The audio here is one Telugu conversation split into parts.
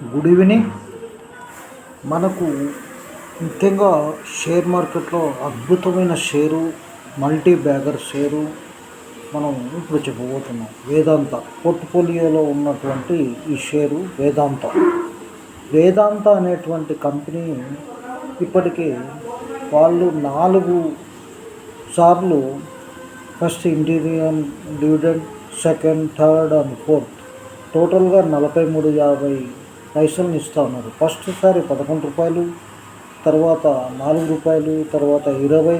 గుడ్ ఈవినింగ్ మనకు ముఖ్యంగా షేర్ మార్కెట్లో అద్భుతమైన షేరు మల్టీ బ్యాగర్ షేరు మనం ఇప్పుడు చెప్పబోతున్నాం. వేదాంత పోర్ట్ఫోలియోలో ఉన్నటువంటి ఈ షేరు వేదాంత. వేదాంత అనేటువంటి కంపెనీ ఇప్పటికే వాళ్ళు నాలుగు సార్లు first interior dividend second third and fourth టోటల్గా నలభై మూడు యాభై పైసలు ఇస్తూ ఉన్నారు. ఫస్ట్ సారి పదకొండు రూపాయలు తర్వాత నాలుగు రూపాయలు తర్వాత ఇరవై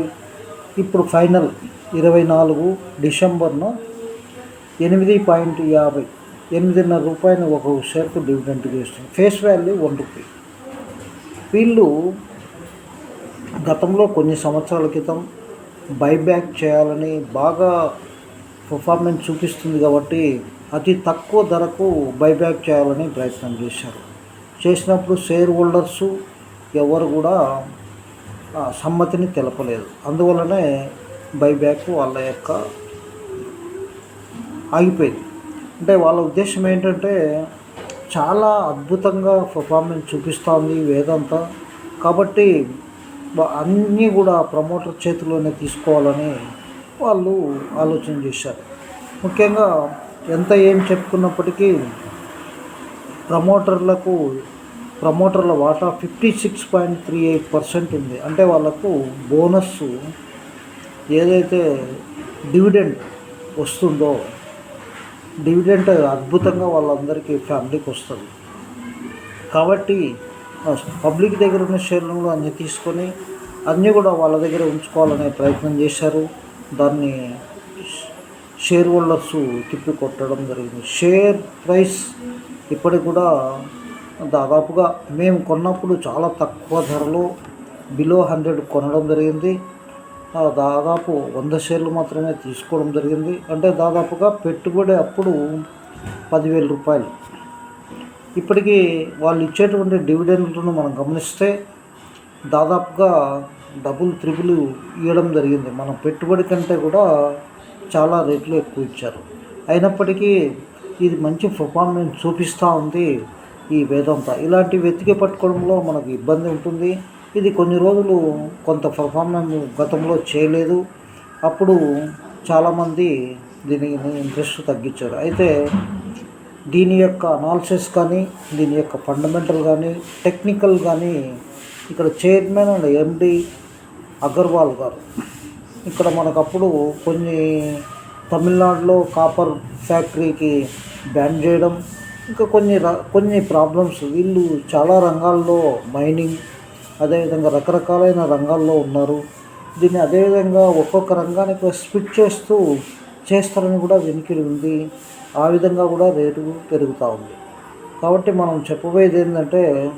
ఇప్పుడు ఫైనల్ ఇరవై నాలుగు డిసెంబర్న ఎనిమిది పాయింట్ యాభై ఎనిమిదిన్నర రూపాయలు ఒక షేర్కు డివిడెంట్గా ఇస్తుంది ఫేస్ వాల్యూ వన్ రూపీ. వీళ్ళు గతంలో కొన్ని సంవత్సరాల క్రితం బైబ్యాక్ చేయాలని బాగా పర్ఫార్మెన్స్ చూపిస్తుంది కాబట్టి అతి తక్కువ ధరకు బైబ్యాక్ చేయాలని ప్రయత్నం చేశారు. చేసినప్పుడు షేర్ హోల్డర్సు ఎవరు కూడా సమ్మతిని తెలపలేదు. అందువలనే బైబ్యాక్ వాళ్ళ యొక్క ఆగిపోయింది. అంటే వాళ్ళ ఉద్దేశం ఏంటంటే చాలా అద్భుతంగా పర్ఫార్మెన్స్ చూపిస్తోంది వేదంత. కాబట్టి అన్నీ కూడా ప్రమోటర్ చేతిలోనే తీసుకోవాలని వాళ్ళు ఆలోచన చేశారు. ముఖ్యంగా ఎంత ఏం చెప్పుకున్నప్పటికీ ప్రమోటర్లకు ప్రమోటర్ల వాటా fifty six point three eight percent ఉంది. అంటే వాళ్ళకు బోనస్ ఏదైతే డివిడెండ్ వస్తుందో డివిడెంట్ అద్భుతంగా వాళ్ళందరికీ ఫ్యామిలీకి వస్తుంది. కాబట్టి పబ్లిక్ దగ్గర ఉన్న షేర్లను అన్నీ తీసుకొని అన్నీ కూడా వాళ్ళ దగ్గర ఉంచుకోవాలనే ప్రయత్నం చేశారు. దాన్ని షేర్ హోల్డర్స్ తిప్పి కొట్టడం జరిగింది. షేర్ ప్రైస్ ఇప్పటికి కూడా దాదాపుగా మేము కొన్నప్పుడు చాలా తక్కువ ధరలో బిలో హండ్రెడ్ కొనడం జరిగింది. దాదాపు వంద షేర్లు మాత్రమే తీసుకోవడం జరిగింది. అంటే దాదాపుగా పెట్టుబడి అప్పుడు పదివేల రూపాయలు. ఇప్పటికీ వాళ్ళు ఇచ్చేటువంటి డివిడెండ్లను మనం గమనిస్తే దాదాపుగా డబుల్ త్రిబుల్ ఇవ్వడం జరిగింది. మనం పెట్టుబడి కంటే కూడా చాలా రేట్లు ఎక్కువ ఇచ్చారు. అయినప్పటికీ ఇది మంచి పర్ఫార్మెన్స్ చూపిస్తూ ఉంది ఈ వేదాంత. ఇలాంటి వెతికి పట్టుకోవడంలో మనకు ఇబ్బంది ఉంటుంది. ఇది కొన్ని రోజులు కొంత పర్ఫార్మెన్స్ గతంలో చేయలేదు. అప్పుడు చాలామంది దీనిని ఇంట్రెస్ట్ తగ్గించారు. అయితే దీని యొక్క అనాలిసిస్ కానీ దీని యొక్క ఫండమెంటల్ కానీ టెక్నికల్ కానీ ఇక్కడ చైర్మన్ అండ్ ఎండి అగర్వాల్ గారు. ఇక్కడ మనకు అప్పుడు కొన్ని తమిళనాడులో కాపర్ ఫ్యాక్టరీకి బ్యాన్ చేయడం ఇంకా కొన్ని ర- కొన్ని ప్రాబ్లమ్స్. వీళ్ళు చాలా రంగాల్లో మైనింగ్ అదేవిధంగా రకరకాలైన రంగాల్లో ఉన్నారు. దీన్ని అదేవిధంగా ఒక్కొక్క రంగానికి స్పిట్ చేస్తూ చేస్తారని కూడా వెనుకలు ఉంది. ఆ విధంగా కూడా రేటు పెరుగుతూ ఉంది. కాబట్టి మనం చెప్పబోయేది ఏంటంటే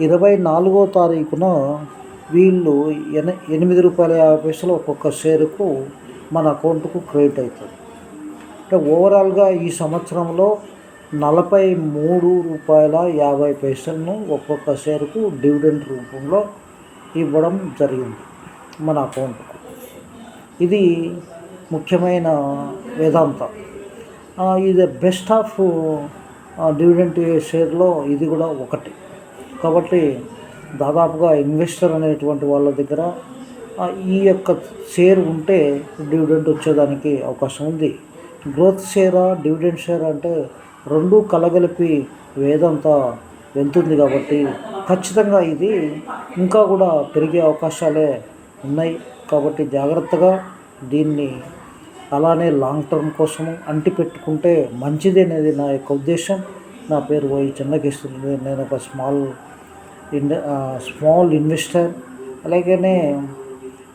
ఇరవై నాలుగో తారీఖున వీళ్ళు ఎన ఎనిమిది రూపాయల యాభై పైసలు ఒక్కొక్క షేరుకు మన అకౌంట్కు క్రెడిట్ అవుతుంది అంటే ఓవరాల్గా ఈ సంవత్సరంలో నలభై మూడు రూపాయల యాభై పైసలను ఒక్కొక్క షేరుకు డివిడెండ్ రూపంలో ఇవ్వడం జరిగింది మన అకౌంట్కు. ఇది ముఖ్యమైన వేదాంతం. ఇది బెస్ట్ ఆఫ్ డివిడెంట్ షేర్లో ఇది కూడా ఒకటి. కాబట్టి దాదాపుగా ఇన్వెస్టర్ అనేటువంటి వాళ్ళ దగ్గర ఈ యొక్క షేర్ ఉంటే డివిడెంట్ వచ్చేదానికి అవకాశం ఉంది. గ్రోత్ షేరా డివిడెంట్ షేర్ అంటే రెండు కలగలిపి వేదంతా వెళ్తుంది కాబట్టి ఖచ్చితంగా ఇది ఇంకా కూడా పెరిగే అవకాశాలే ఉన్నాయి. కాబట్టి జాగ్రత్తగా దీన్ని అలానే లాంగ్ టర్మ్ కోసము అంటి పెట్టుకుంటే మంచిది అనేది నా యొక్క ఉద్దేశం. నా పేరు వై చిన్నకిస్తుంది నేను ఒక స్మాల్ ఇన్ స్మాల్ ఇన్వెస్టర్ అలాగనే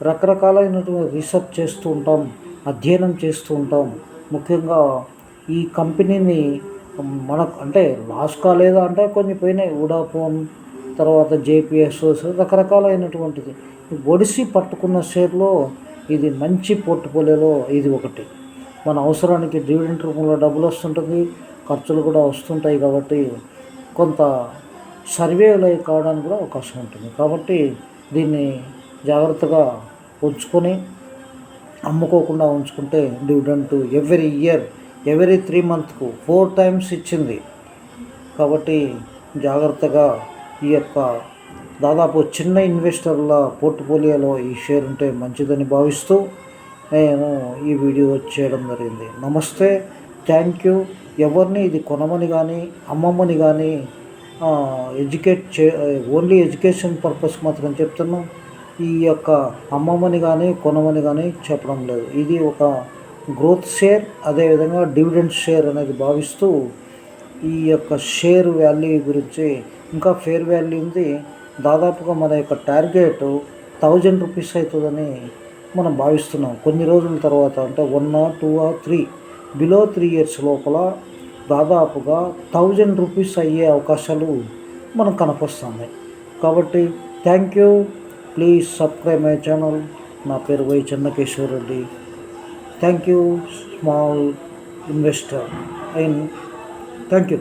రకరకాలైనటువంటి రీసెర్చ్ చేస్తూ ఉంటాం అధ్యయనం చేస్తూ ఉంటాం. ముఖ్యంగా ఈ కంపెనీని మనకు అంటే లాస్ కాలేదా అంటే కొన్ని పోయినాయి ఉడాఫోన్ తర్వాత జేపీఎస్ రకరకాలైనటువంటిది. ఒడిసి పట్టుకున్న షేర్లో ఇది మంచి పోర్ట్ఫోలియోలో ఇది ఒకటి. మన అవసరానికి డివిడెంట్ రూపంలో డబ్బులు వస్తుంటుంది ఖర్చులు కూడా వస్తుంటాయి కాబట్టి కొంత సర్వేలు కావడానికి కూడా అవకాశం ఉంటుంది. కాబట్టి దీన్ని జాగ్రత్తగా ఉంచుకొని అమ్ముకోకుండా ఉంచుకుంటే dividend every year every three మంత్కు four times ఇచ్చింది. కాబట్టి జాగ్రత్తగా ఈ యొక్క దాదాపు చిన్న ఇన్వెస్టర్ల పోర్ట్ఫోలియోలో ఈ షేర్ ఉంటే మంచిదని భావిస్తూ నేను ఈ వీడియో చేయడం జరిగింది. నమస్తే. Thank you. ఎవరిని ఇది కొనమని కానీ అమ్మమ్మని కానీ ఎడ్యుకేట్ చే ఓన్లీ ఎడ్యుకేషన్ పర్పస్ మాత్రం చెప్తున్నాం. ఈ యొక్క అమ్మమని కానీ కొనమని కానీ చెప్పడం లేదు. ఇది ఒక గ్రోత్ షేర్ అదేవిధంగా డివిడెండ్ షేర్ అనేది భావిస్తూ ఈ యొక్క షేర్ వాల్యూ గురించి ఇంకా ఫేర్ వాల్యూ ఉంది. దాదాపుగా మన యొక్క టార్గెట్ థౌజండ్ రూపీస్ అవుతుందని మనం భావిస్తున్నాం. కొన్ని రోజుల తర్వాత అంటే వన్ ఆర్ టూ ఆ త్రీ బిలో త్రీ ఇయర్స్ లోపల దాదాపుగా థౌజండ్ రూపీస్ అయ్యే అవకాశాలు మనకు కనపస్తున్నాయి కాబట్టి thank you. Please subscribe my channel. నా పేరు Y Chennakeshwar Reddy. Thank you small investor. And thank you.